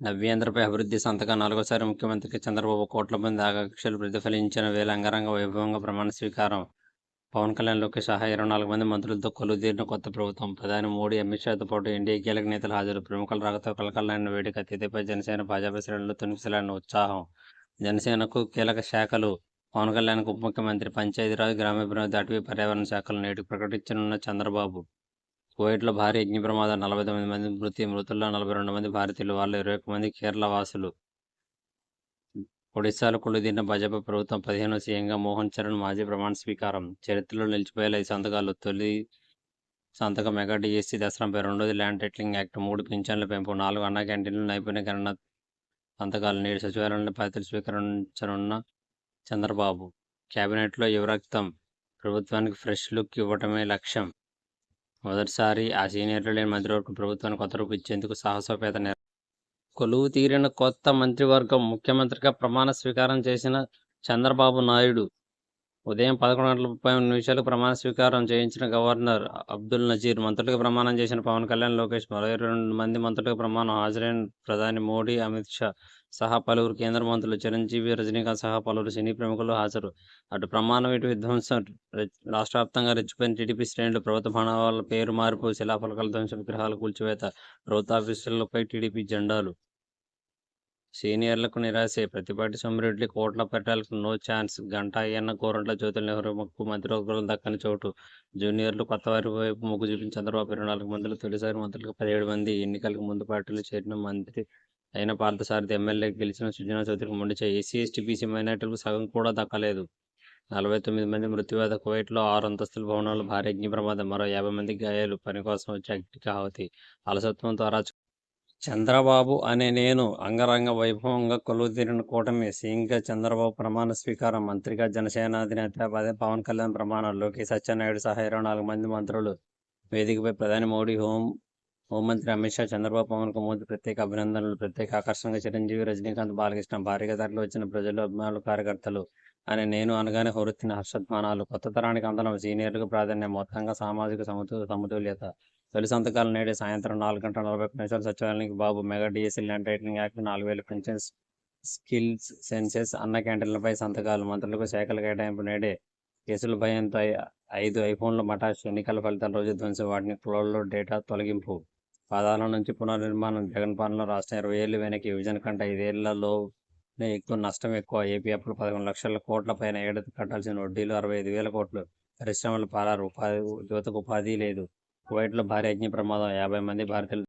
నవ్యాంధ్రపై అభివృద్ధి సంతకం. నాలుగోసారి ముఖ్యమంత్రికి చంద్రబాబు కోట్ల మంది ఆకాంక్షలు ప్రతిఫలించిన వేల అంగరంగ వైభవంగా ప్రమాణ స్వీకారం. పవన్ కళ్యాణ్ లోకేష్ సహా ఇరవై నాలుగు మంది మంత్రులతో కొలుదీరిన కొత్త ప్రభుత్వం. ప్రధాని మోడీ అమిత్ షాతో పాటు ఎన్డీఏ కీలక నేతలు హాజరు. ప్రముఖుల రాకతో కలకలైన వేడుక తిథిపై జనసేన భాజపా శ్రేణులు తొనికిసలాడిన ఉత్సాహం. జనసేనకు కీలక శాఖలు పవన్ కళ్యాణ్కు ఉప ముఖ్యమంత్రి పంచాయతీరాజ్ గ్రామీణాభివృద్ధి అటవీ పర్యావరణ శాఖలు నేటికి ప్రకటించనున్న చంద్రబాబు. కువైట్లో భారీ అగ్ని ప్రమాదం నలభై తొమ్మిది మంది మృతి మృతుల్లో నలభై రెండు మంది భారతీయులు వాళ్ళు ఇరవై ఒక్క మంది కేరళ వాసులు. ఒడిశాలో కొలుదీరిన భాజపా ప్రభుత్వం పదిహేను సీఎంగా మోహన్ చరణ్ మాజీ ప్రమాణ స్వీకారం. చరిత్రలో నిలిచిపోయేలా ఈ సంతకాలు తొలి సంతకం మెగా డిఎస్సీ దసరాపై రెండోది ల్యాండ్ టైటిలింగ్ యాక్ట్ మూడు పింఛన్ల పెంపు నాలుగు అన్న క్యాంటీన్లు నైపుణ్యకరణ సంతకాలు నేడు సచివాలయంలో బాధ్యతలు స్వీకరించనున్న చంద్రబాబు. కేబినెట్లో యువరక్తం ప్రభుత్వానికి ఫ్రెష్ లుక్ ఇవ్వటమే లక్ష్యం. మొదటిసారి ఆ సీనియర్లు లేని మంత్రివర్గం ప్రభుత్వానికి కొత్త రూపు ఇచ్చేందుకు సాహసోపేత నిర్ కొలువు తీరిన కొత్త మంత్రివర్గం ముఖ్యమంత్రిగా ప్రమాణ స్వీకారం చేసిన చంద్రబాబు నాయుడు ఉదయం పదకొండు గంటల ముప్పై నిమిషాలకు ప్రమాణ స్వీకారం చేయించిన గవర్నర్ అబ్దుల్ నజీర్ మంత్రులకు ప్రమాణం చేసిన పవన్ కళ్యాణ్ లోకేష్ మరో రెండు మంది మంత్రులకు ప్రమాణం హాజరైన ప్రధాని మోడీ అమిత్ షా సహా పలువురు కేంద్ర మంత్రులు చిరంజీవి రజనీకాంత్ సహా పలువురు సినీ ప్రముఖులు హాజరు. అటు ప్రమాణం ఇటు విధ్వంసం రాష్ట్ర వ్యాప్తంగా రెచ్చిపోయిన టీడీపీ శ్రేణులు ప్రభుత్వ భవనాల పేరు మార్పు శిలాఫలకాల ధ్వంస విగ్రహాలు కూల్చివేత ప్రభుత్వ ఆఫీసులపై టీడీపీ జెండాలు సీనియర్లకు నిరాశే. ప్రతిపాటి సోమిరెడ్డి కోట్ల పెట్టాలకు నో ఛాన్స్. గంట అయ్యన్న కోరంట్ల జ్యోతుల నెహ్రూ ముక్కు మంత్రివర్గంలో దక్కని చోటు. జూనియర్లు కొత్త వారి వైపు మొగ్గు చూపించిన చంద్రబాబు ఇరవై నాలుగు మందులు తొలిసారి మంత్రులకు పదిహేడు మంది. ఎన్నికలకు ముందు పార్టీలో చేరిన మంత్రి అయిన పార్థసారథి ఎమ్మెల్యే గెలిచిన సుజనా చౌదరికి మొండిచే ఎస్సీ ఎస్టీ బీసీ మైనార్టీలకు సగం కూడా దక్కలేదు. నలభై తొమ్మిది మంది మృత్యువాత కువైట్లో ఆరు అంతస్తుల భవనాలు భారీ అగ్ని ప్రమాదం మరో యాభై మంది గాయాలు. పని కోసం వచ్చే అగ్నికి ఆహుతి. అలసత్వంతో అరాచు చంద్రబాబు అనే నేను అంగరంగ వైభవంగా కొలువుతీరిన కూటమి సీఎంగా చంద్రబాబు ప్రమాణ స్వీకారం మంత్రిగా జనసేన అధినేత పవన్ కళ్యాణ్ ప్రమాణం సత్యనాయుడు సహా ఇరవై నాలుగు మంది మంత్రులు వేదికపై ప్రధాని మోడీ హోం హోంమంత్రి అమిత్ షా చంద్రబాబు పవన్ కుమార్ ప్రత్యేక అభినందనలు ప్రత్యేక ఆకర్షణగా చిరంజీవి రజనీకాంత్ బాలకృష్ణ భారీగా తరలి వచ్చిన ప్రజలు అభిమానులు కార్యకర్తలు అని నేను అనగానే హోరెత్తిన హర్షధ్వానాలు. కొత్త తరానికి అందడం సీనియర్లకు ప్రాధాన్యం. మొత్తంగా సామాజిక సమతు సమతుల్యత. తొలి సంతకాలు నేడు సాయంత్రం నాలుగు గంటల నలభై నిమిషాలు. సచివాలయానికి Babu mega DSC land writing act నాలుగు వేల పెన్షన్ స్కిల్స్ సెన్సెస్ అన్న క్యాంటీన్లపై సంతకాలు. మంత్రులకు శాఖల కేటాయింపు నేడే. కేసుల భయంతో ఐ- ఐదు ఐఫోన్ల మటాష్ ఎన్నికల ఫలితాల రోజు ధ్వంసం. వాటిని క్లోడ్లో డేటా తొలగింపు. పాదాల నుంచి పునర్నిర్మాణం. జగన్ పాలన రాష్ట్రం ఇరవై ఏళ్ళు వెనక్కి. విభజన కంటే ఐదేళ్ళలో ఎక్కువ నష్టం ఎక్కువ. ఏపీ అప్పులు పదకొండు లక్షల కోట్ల పైన ఏడాది కట్టాల్సిన వడ్డీలు అరవై ఐదు వేల కోట్లు. పరిశ్రమలు పాలారు ఉపాధి యువతకు ఉపాధి లేదు. కువైట్లో భారీ అగ్ని ప్రమాదం. యాభై మంది భారతీయులు